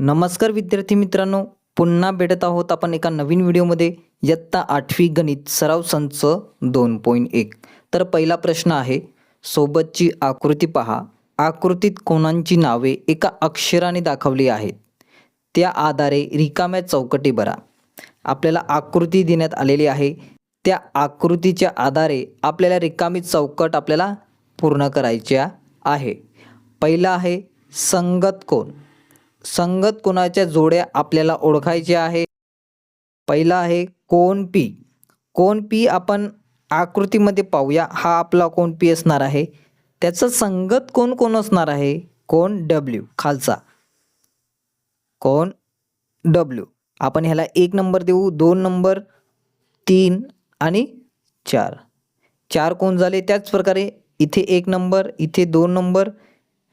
नमस्कार विद्यार्थी मित्रांनो पुन्हा भेटत आहोत आपण एका नवीन व्हिडिओमध्ये. इयत्ता आठवी गणित सराव संच दोन पॉईंट एक. तर पहिला प्रश्न आहे सोबतची आकृती पहा. आकृतीत कोणांची नावे एका अक्षराने दाखवली आहेत. त्या आधारे रिकाम्या चौकटी भरा. आपल्याला आकृती देण्यात आलेली आहे. त्या आकृतीच्या आधारे आपल्याला रिकामी चौकट आपल्याला पूर्ण करायच्या आहे. पहिला आहे संगत कोण? संगत कोणाच्या जोड्या आपल्याला ओळखायच्या आहे? पहिला आहे कोण पी. कोण पी आपण आकृतीमध्ये पाहूया. हा आपला कोण पी असणार आहे. त्याचं संगत कोण कोण असणार आहे? कोण डब्ल्यू खालचा. कोण डब्ल्यू. आपण ह्याला एक नंबर देऊ दोन नंबर तीन आणि चार. चार कोण झाले? त्याच प्रकारे इथे एक नंबर इथे दोन नंबर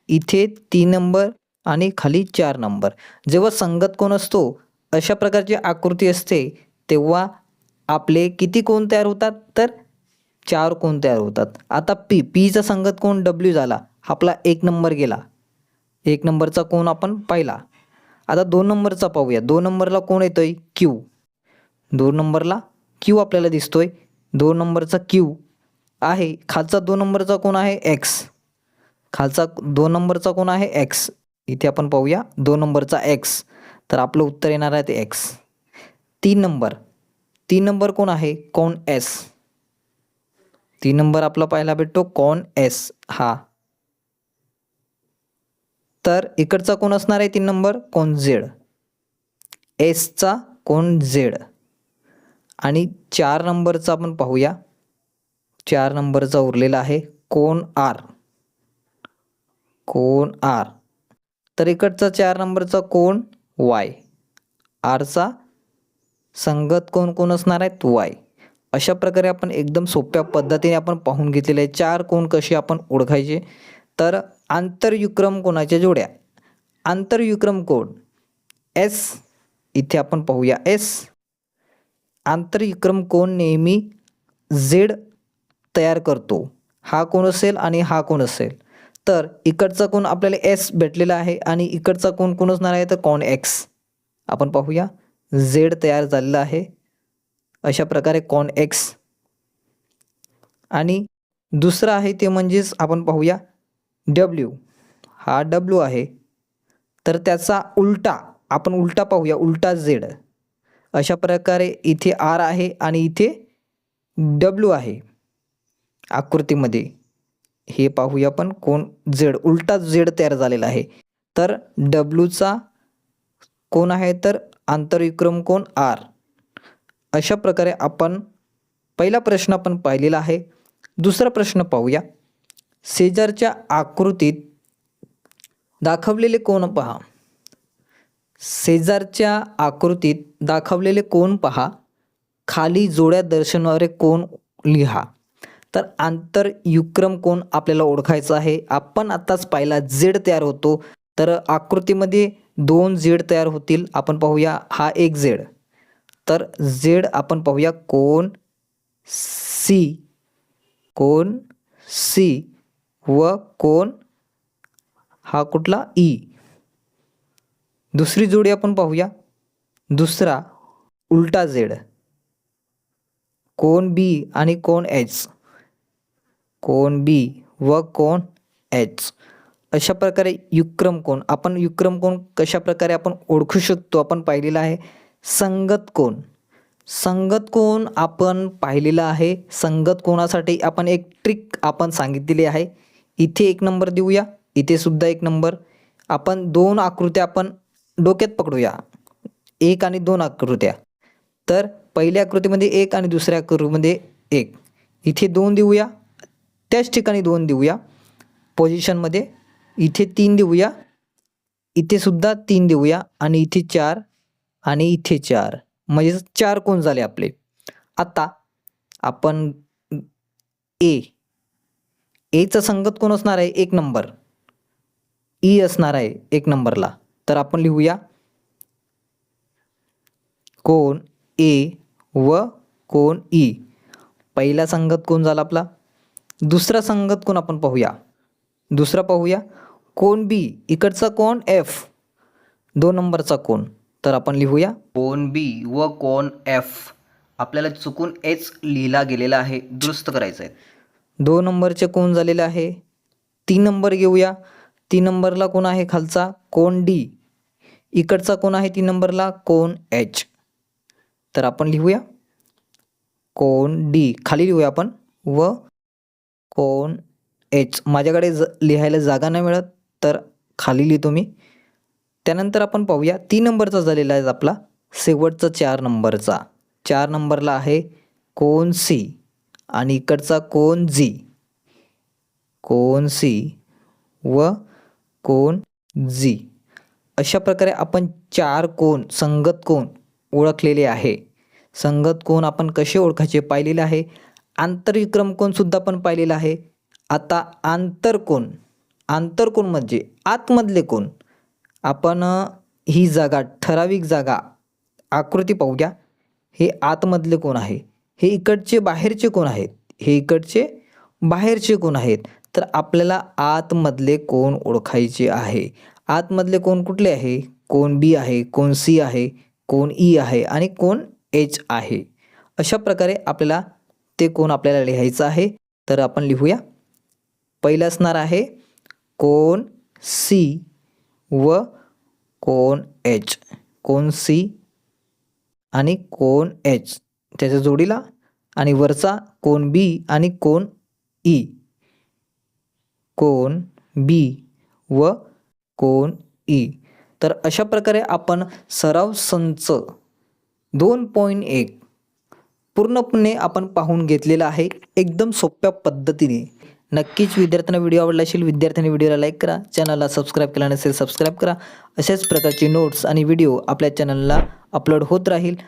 इथे तीन नंबर आणि खाली चार नंबर. जेव्हा संगत कोण असतो अशा प्रकारची आकृती असते तेव्हा आपले किती कोण तयार होतात? तर चार कोण तयार होतात. आता पी पीचा संगत कोण? डब्ल्यू झाला. आपला एक नंबर गेला. एक नंबरचा कोण आपण पाहिला. आता दोन नंबरचा पाहूया. दोन नंबरला कोण येतोय? क्यू दोन नंबरला क्यू आपल्याला दिसतोय. दोन नंबरचा क्यू आहे. खालचा दोन नंबरचा कोण आहे? एक्स खालचा दोन नंबरचा कोण आहे? एक्स इथे आपण पाहूया. दोन नंबरचा एक्स तर आपलं उत्तर येणार आहे ते एक्स तीन नंबर. तीन नंबर कोण आहे? कोण एस तीन नंबर आपला पाहायला भेटतो कोण एस हा. तर इकडचा कोण असणार आहे? तीन नंबर. कोण झेड एसचा कोण झेड आणि चार नंबरचा आपण पाहूया. चार नंबरचा उरलेला आहे कोण आर कोण आर तर इकडचा चार नंबरचा कोण? वाय. आरचा संगत कोण कोण असणार आहेत? वाय. अशा प्रकारे आपण एकदम सोप्या पद्धतीने आपण पाहून घेतलेले आहे. चार कोण कसे आपण ओळखायचे? तर आंतरयुक्रम कोणाच्या जोड्या? आंतरयुक्रम कोण? एस. इथे आपण पाहूया. एस. आंतरयुक्रम कोण नेहमी झेड तयार करतो? हा कोण असेल आणि हा कोण असेल? तर इकडचा कोण आपल्याला एस भेटलेला आहे आणि इकडचा कोण कोण असणार आहे तर कॉन एक्स आपण पाहूया. झेड तयार झालेला आहे. अशा प्रकारे कॉन एक्स आणि दुसरं आहे ते म्हणजेच आपण पाहूया. डब्ल्यू हा डब्ल्यू आहे. तर त्याचा उलटा आपण उलटा पाहूया. उलटा झेड अशा प्रकारे इथे आर आहे आणि इथे डब्ल्यू आहे आकृतीमध्ये. हे पाहूया आपण कोण झेड उलटा झेड तयार झालेला आहे. तर डब्ल्यूचा कोण आहे? तर आंतरविक्रम कोण? आर. अशा प्रकारे आपण पहिला प्रश्न आपण पाहिलेला आहे. दुसरा प्रश्न पाहूया. शेजारच्या आकृतीत दाखवलेले कोण पहा? शेजारच्या आकृतीत दाखवलेले कोण पहा? खाली जोड्या दर्शवणारे कोण लिहा. तर आंतरयुक्रम कोण आपल्याला ओळखायचा आहे? आपण आत्ताच पाहिला झेड तयार होतो. तर आकृतीमध्ये दोन झेड तयार होतील. आपण पाहूया हा एक झेड. तर झेड आपण पाहूया कोण? सी. कोण? सी. व कोण? हा कुठला? ई. दुसरी जोडी आपण पाहूया. दुसरा उलटा झेड. कोण बी आणि कोण एच? कोण बी व कोण एच. अशा प्रकारे युक्रम कोण. आपण युक्रम कोण कशा प्रकारे आपण ओळखू शकतो? आपण पाहिलेला आहे संगत कोण. संगत कोण आपण पाहिलेला आहे. संगत कोणासाठी आपण एक ट्रिक आपण सांगितलेली आहे. इथे एक नंबर देऊया. इथे सुद्धा एक नंबर. आपण दोन आकृत्या आपण डोक्यात पकडूया. एक आणि दोन आकृत्या. तर पहिल्या आकृतीमध्ये एक आणि दुसऱ्या आकृतीमध्ये एक. इथे दोन देऊया. त्याच ठिकाणी दोन देऊया. पोझिशनमध्ये इथे तीन देऊया. इथे सुद्धा तीन देऊया. आणि इथे चार आणि इथे चार. म्हणजे चार कोण झाले आपले? आता आपण ए एचा संगत कोण असणार आहे? एक नंबर. ई असणार आहे एक नंबरला. तर आपण लिहूया. कोण ए व कोण ई पहिला संगत कोण झाला आपला? दुसरा संगत कोण आपण पाहूया? दुसरा पाहूया. कोण बी? इकडचा कोण? एफ दोन नंबरचा कोण? तर आपण लिहूया. कोण बी व कोण एफ आपल्याला चुकून एच लिहिला गेलेला आहे. दुरुस्त करायचं आहे. दोन नंबरचे कोण झालेले आहे? तीन नंबर घेऊया. तीन नंबरला कोण आहे खालचा? कोण डी? इकडचा कोण आहे तीन नंबरला? कोण एच तर आपण लिहूया. कोण डी? खाली लिहूया आपण. व कोण? एच. माझ्याकडे ज लिहायला जागा नाही मिळत तर खाली लिहितो मी. त्यानंतर आपण पाहूया तीन नंबरचा झालेला आहे आपला शेवटचा चार नंबरचा. चार नंबरला आहे कोण सी? आणि इकडचा कोण जी कोण सी व कोण जी अशा प्रकारे आपण चार कोण संगत कोण ओळखलेले आहे. संगत कोण आपण कसे ओळखायचे? पाहिलेले आहे. आंतरविक्रम कोणसुद्धा आपण पाहिलेला आहे. आता आंतरकोण आंतरकोण म्हणजे आतमधले कोण? आपण ही जागा ठराविक जागा आकृती पाहूया हे आतमधले कोण आहे? हे इकडचे बाहेरचे कोण आहेत? हे इकडचे बाहेरचे कोण आहेत? तर आपल्याला आतमधले कोण ओळखायचे आहे. आतमधले कोण कुठले आहे? कोण बी आहे कोण सी आहे कोण ई आहे आणि कोण एच आहे. अशा प्रकारे आपल्याला ते कोण आपल्याला लिहायचं आहे तर आपण लिहूया. पहिलं असणार आहे कोण सी व कोण एच. कोण सी आणि कोण एच. त्याच्या जोडीला आणि वरचा कोण बी आणि कोण ई. कोण बी व कोण ई. तर अशा प्रकारे आपण सराव संच दोन पॉईंट एक पूर्णपणे आपण पाहून घेतलेलं आहे एकदम सोप्या पद्धतीने. नक्कीच विद्यार्थ्यांना व्हिडिओ आवडला असेल विद्यार्थ्यांनी व्हिडिओला लाईक करा चॅनलला सबस्क्राईब केला नसेल सबस्क्राईब करा. अशाच प्रकारचे नोट्स आणि व्हिडिओ आपल्या चॅनलला अपलोड होत राहील.